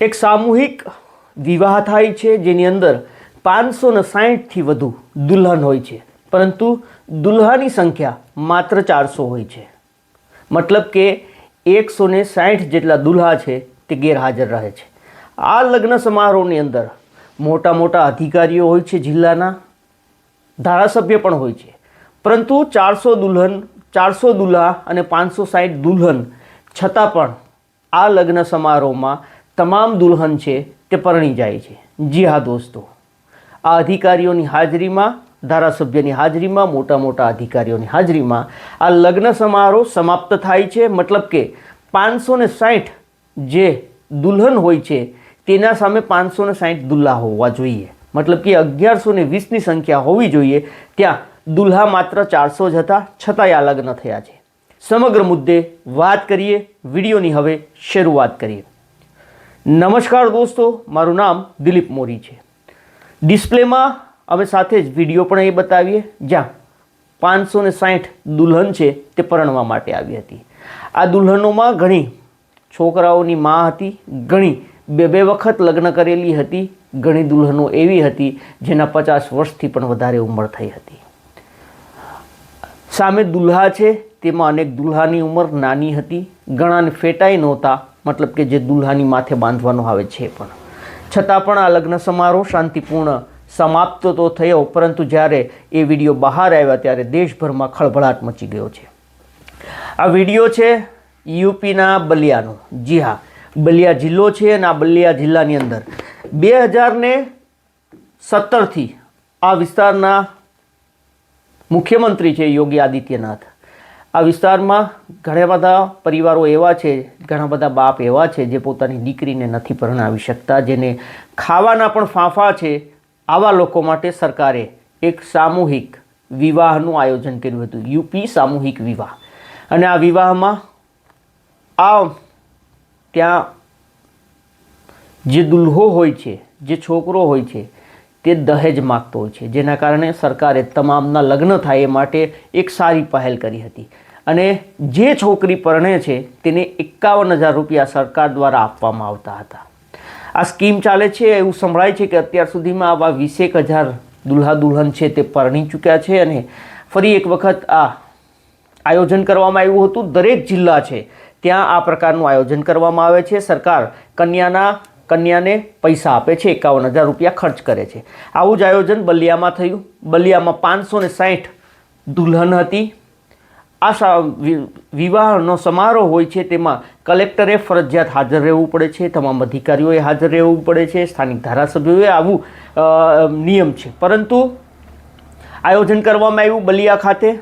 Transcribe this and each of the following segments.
એક સામૂહિક વિવાહ થાય છે, જેની અંદર પાંચસો ને સાહીઠથી વધુ દુલ્હન હોય છે. પરંતુ દુલ્હાની સંખ્યા માત્ર ચારસો હોય છે. મતલબ કે એકસો ને સાહીઠ જેટલા દુલ્હા છે, તે ગેરહાજર રહે છે. આ લગ્ન સમારોહની અંદર મોટા મોટા અધિકારીઓ હોય છે જિલ્લાના, ધારાસભ્ય પણ હોય છે. પરંતુ ચારસો દુલ્હન, ચારસો દુલ્હા અને પાંચસો સાહીઠ દુલ્હન છતાં પણ આ લગ્ન સમારોહમાં તમામ દુલ્હન છે તે પરણી જાય છે. જી હા દોસ્તો. આ અધિકારીઓની હાજરીમાં, ધારાસભ્યની હાજરીમાં, મોટા મોટા અધિકારીઓની હાજરીમાં આ લગ્ન સમારોહ સમાપ્ત થાય છે. મતલબ કે પાંચસો ને સાઠ જે દુલ્હન હોય છે, તેના સામે પાંચસો ને સાઠ દુલ્હા હોવા જોઈએ. મતલબ કે અગિયારસો ને વીસની સંખ્યા હોવી જોઈએ. ત્યાં દુલ્હા માત્ર ચારસો જ હતા, છતાંય આ લગ્ન થયા છે. સમગ્ર મુદ્દે વાત કરીએ, વિડીયોની હવે શરૂઆત કરીએ. નમસ્કાર દોસ્તો, મારું નામ દિલીપ મોરી છે. ડિસ્પ્લેમાં અમે સાથે જ વીડિયો પણ એ બતાવીએ, જ્યાં પાંચસો ને સાઠ દુલ્હન છે તે પરણવા માટે આવી હતી. આ દુલ્હનોમાં ઘણી છોકરાઓની મા હતી, ઘણી બે બે વખત લગ્ન કરેલી હતી, ઘણી દુલ્હનો એવી હતી જેના પચાસ વર્ષથી પણ વધારે ઉંમર થઈ હતી. સામે દુલ્હા છે, તેમાં અનેક દુલ્હાની ઉંમર નાની હતી, ઘણાને ફેટાઈ નહોતા મતલબ કે જે દુલ્હાની માથે બાંધવાનો આવે છે પણ. છતાં પણ આ લગ્ન સમારોહ શાંતિપૂર્ણ સમાપ્ત તો થયો, પરંતુ જ્યારે એ વીડિયો બહાર આવ્યા ત્યારે દેશભરમાં ખળભળાટ મચી ગયો છે. આ વીડિયો છે યુપીના બલિયાનો. જી હા, બલિયા જિલ્લો છે અને આ બલિયા જિલ્લાની અંદર. બે હજારને સત્તરથી આ વિસ્તારના મુખ્યમંત્રી છે યોગી આદિત્યનાથ. આ વિસ્તારમાં ઘણા બધા પરિવારો એવા છે, ઘણા બધા બાપ એવા છે જે પોતાની દીકરીને નથી પરણાવી શકતા, જેને ખાવાના પણ ફાંફા છે. આવા લોકો માટે સરકારે એક સામૂહિક વિવાહનું આયોજન કર્યું હતું, યુપી સામૂહિક વિવાહ. અને આ વિવાહમાં આ ત્યાં જે દુલ્હો હોય છે, જે છોકરો હોય છે તે દહેજ માગતો હોય છે. જેના કારણે સરકારે તમામના લગ્ન થાય એ માટે એક સારી પહેલ કરી હતી. અને જે છોકરી પરણે છે, તેને એકાવન હજાર રૂપિયા સરકાર દ્વારા આપવામાં આવતા હતા. આ સ્કીમ ચાલે છે, એવું સંભળાય છે કે અત્યાર સુધીમાં આવા વીસેક હજાર દુલ્હા દુલ્હન છે તે પરણી ચૂક્યા છે અને ફરી એક વખત આ આયોજન કરવામાં આવ્યું હતું. દરેક જિલ્લા છે, ત્યાં આ પ્રકારનું આયોજન કરવામાં આવે છે. સરકાર કન્યાના કન્યાને પૈસા આપે છે, એકાવન હજાર રૂપિયા ખર્ચ કરે છે. આવું જ આયોજન બલિયામાં થયું. બલિયામાં પાંચસો ને સાઠ દુલ્હન હતી. આ સા- વિવાહનો સમારોહ હોય છે, તેમાં કલેક્ટરે ફરજિયાત હાજર રહેવું પડે છે, તમામ અધિકારીઓએ હાજર રહેવું પડે છે, સ્થાનિક ધારાસભ્યોએ આવું નિયમ છે. પરંતુ આયોજન કરવામાં આવ્યું બલિયા ખાતે.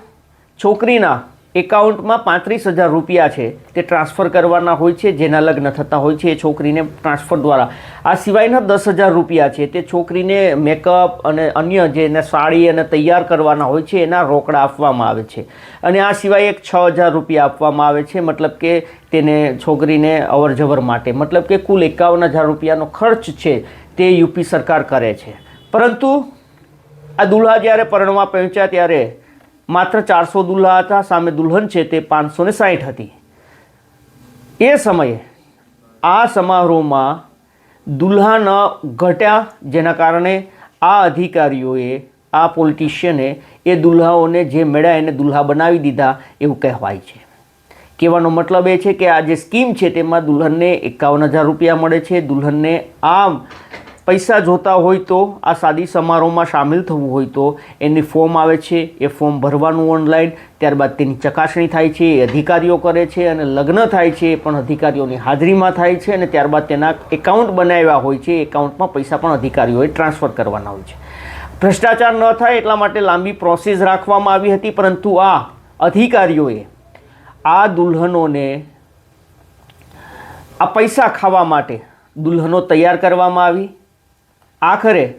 છોકરીના એકાઉન્ટમાં પાંત્રીસ હજાર રૂપિયા છે તે ટ્રાન્સફર કરવાના હોય છે, જેના લગ્ન થતા હોય છે એ છોકરીને ટ્રાન્સફર દ્વારા. આ સિવાયના દસ હજાર રૂપિયા છે તે છોકરીને મેકઅપ અને અન્ય જે એને સાડી અને તૈયાર કરવાના હોય છે એના રોકડા આપવામાં આવે છે. અને આ સિવાય એક છ હજાર રૂપિયા આપવામાં આવે છે, મતલબ કે તેને છોકરીને અવર જવર માટે. મતલબ કે કુલ એકાવન હજાર રૂપિયાનો ખર્ચ છે તે યુપી સરકાર કરે છે. પરંતુ આ દુલ્હા જ્યારે પરણવા પહોંચ્યા ત્યારે માત્ર ચારસો દુલ્હા હતા, સામે દુલ્હન છે તે પાંચસો ને સાઠ હતી. એ સમયે આ સમારોહમાં દુલ્હા ન ઘટ્યા, જેના કારણે આ અધિકારીઓએ, આ પોલિટિશિયને એ દુલ્હાઓને જે મેળ્યા એને દુલ્હા બનાવી દીધા એવું કહેવાય છે. કહેવાનો મતલબ એ છે કે આ જે સ્કીમ છે તેમાં દુલ્હનને એકાવન હજાર રૂપિયા મળે છે, દુલ્હનને આમ પૈસા જોતા હોય તો, આ શાદી સમારોહમાં સામેલ થવું હોય તો, એની ફોર્મ આવે છે. એ ફોર્મ ભરવાનું ઓનલાઈન ત્યારબાદ તેની ચકાસણી થાય છે, એ અધિકારીઓ કરે છે અને લગ્ન થાય છે, એ પણ અધિકારીઓની હાજરીમાં થાય છે અને ત્યારબાદ તેના એકાઉન્ટ બનાવ્યા હોય છે. એકાઉન્ટમાં પૈસા પણ અધિકારીઓએ ટ્રાન્સફર કરવાના હોય છે. ભ્રષ્ટાચાર ન થાય એટલા માટે લાંબી પ્રોસેસ રાખવામાં આવી હતી, પરંતુ આ અધિકારીઓએ આ દુલ્હનોને આ પૈસા ખાવા માટે દુલ્હનો તૈયાર કરવામાં આવી. આખરે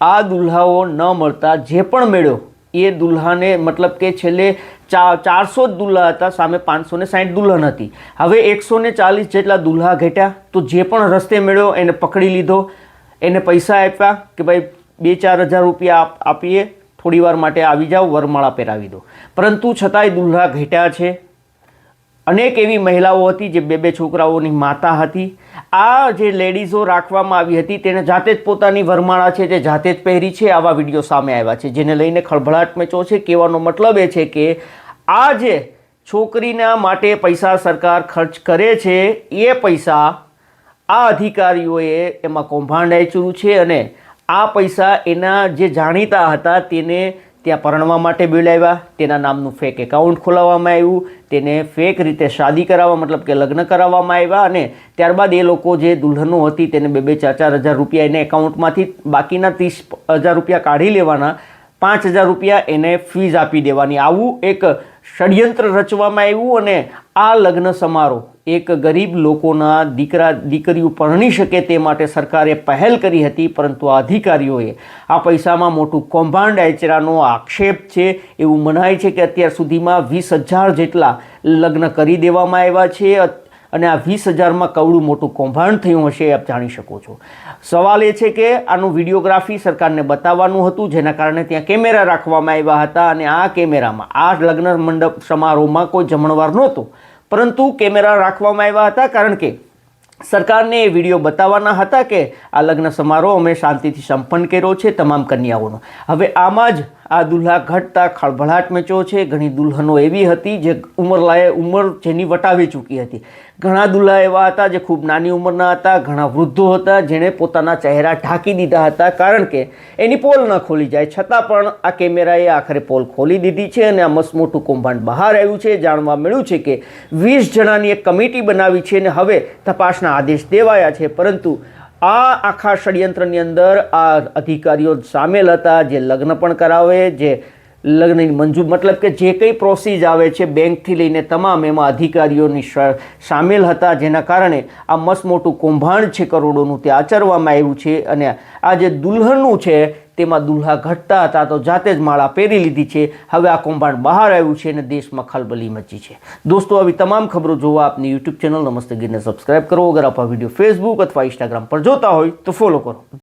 આ દુલ્હાઓ ન મળતા જે પણ મેળ્યો, એ દુલ્હાને મતલબ કે છેલ્લે ચા, ચારસો જ દુલ્હા હતા, સામે પાંચસો ને સાઠ દુલ્હન હતી. હવે એકસો ને ચાલીસ જેટલા દુલ્હા ઘટ્યા, તો જે પણ રસ્તે મેળ્યો, એને પકડી લીધો, એને પૈસા આપ્યા કે ભાઈ બે ચાર હજાર રૂપિયા આપ- આપીએ થોડી વાર માટે આવી જાઓ, વરમાળા પહેરાવી દો. પરંતુ છતાંય દુલ્હા ઘટ્યા છે. અનેક એવી મહિલાઓ હતી જે બે બે છોકરાઓની માતા હતી. આ જે લેડીઝો રાખવામાં આવી હતી તેને જાતે જ પોતાની વરમાળા છે તે જાતે જ પહેરી છે. આવા વીડિયો સામે આવ્યા છે. જેને લઈને ખળભળાટ મેચો છે. કહેવાનો મતલબ એ છે કે આ જે છોકરીના માટે પૈસા સરકાર ખર્ચ કરે છે, એ પૈસા આ અધિકારીઓએ એમાં કૌભાંડ આચર્યું છે અને આ પૈસા એના જે જાણીતા હતા તેને ત્યાં પરણવા માટે બોલાવ્યા તેના નામનું ફેક એકાઉન્ટ ખોલાવવામાં આવ્યું. તેને ફેક રીતે શાદી કરાવવા, મતલબ કે લગ્ન કરાવવામાં આવ્યા અને ત્યારબાદ એ લોકો જે દુલ્હનો હતી તેને બે બે ચાર ચાર હજાર રૂપિયા એને એકાઉન્ટમાંથી બાકીના ત્રીસ હજાર રૂપિયા કાઢી લેવાના. પાંચ હજાર રૂપિયા એને ફીઝ આપી દેવાની. આવું એક ષડયંત્ર રચવામાં આવ્યું અને આ લગ્ન સમારોહ એક ગરીબ લોકોના દીકરા દીકરીઓ પરણી શકે તે માટે સરકારે પહેલ કરી હતી, પરંતુ આ અધિકારીઓએ આ પૈસામાં મોટું કૌભાંડ આચરાનો આક્ષેપ છે. એવું મનાય છે કે અત્યાર સુધીમાં વીસ હજાર જેટલા લગ્ન કરી દેવામાં આવ્યા છે. અને આ વીસ હજારમાં કવડું મોટું કૌભાંડ થયું હશે આપ જાણી શકો છો. સવાલ એ છે કે આનું વિડીયોગ્રાફી સરકારને બતાવવાનું હતું, જેના કારણે ત્યાં કેમેરા રાખવામાં આવ્યા હતા અને આ કેમેરામાં, આ લગ્ન મંડપ સમારોહમાં કોઈ જમણવાર નહોતો, પરંતુ કેમેરા રાખવામાં આવ્યા હતા કારણ કે સરકારને એ વીડિયો બતાવવાના હતા કે આ લગ્ન સમારોહ અમે શાંતિથી સંપન્ન કર્યો છે તમામ કન્યાઓનો. હવે આમાં જ આ દુલ્હા ઘટતા ખળભળાટ મેચો છે. ઘણી દુલ્હનો એવી હતી જે ઉંમર લાયે ઉંમર જેની વટાવી ચૂકી હતી. ઘણા દુલ્હા એવા હતા જે ખૂબ નાની ઉંમરના હતા, ઘણા વૃદ્ધો હતા જેણે પોતાના ચહેરા ઢાંકી દીધા હતા કારણ કે એની પોલ ન ખોલી જાય. છતાં પણ આ કેમેરાએ આખરે પોલ ખોલી દીધી છે અને આ મસમોટું મોટું કૌભાંડ બહાર આવ્યું છે. જાણવા મળ્યું છે કે વીસ જણાની એક કમિટી બનાવી છે અને હવે તપાસના આદેશ દેવાયા છે. પરંતુ આ આખા ષડયંત્રની અંદર આ અધિકારીઓ સામેલ હતા જે લગ્ન પણ કરાવે, જે લગ્નની મંજૂર મતલબ કે જે કંઈ પ્રોસીજ આવે છે બેંકથી લઈને તમામ એમાં અધિકારીઓની સામેલ હતા, જેના કારણે આ મસ્ત મોટું કૌભાંડ છે કરોડોનું તે આચરવામાં આવ્યું છે અને આ જે દુલ્હનનું છે તેમાં દુલ્હા ઘટતા હતા તો જાતે જ માળા પહેરી લીધી છે. હવે આ કૌભાંડ બહાર આવ્યું છે અને દેશમાં ખલબલી મચી છે. દોસ્તો, આવી તમામ ખબરો જોવા આપની યુટ્યુબ ચેનલ નમસ્તે ગીરને સબસ્ક્રાઇબ કરો. અગર આપ આ વીડિયો ફેસબુક અથવા ઇન્સ્ટાગ્રામ પર જોતા હોય તો ફોલો કરો.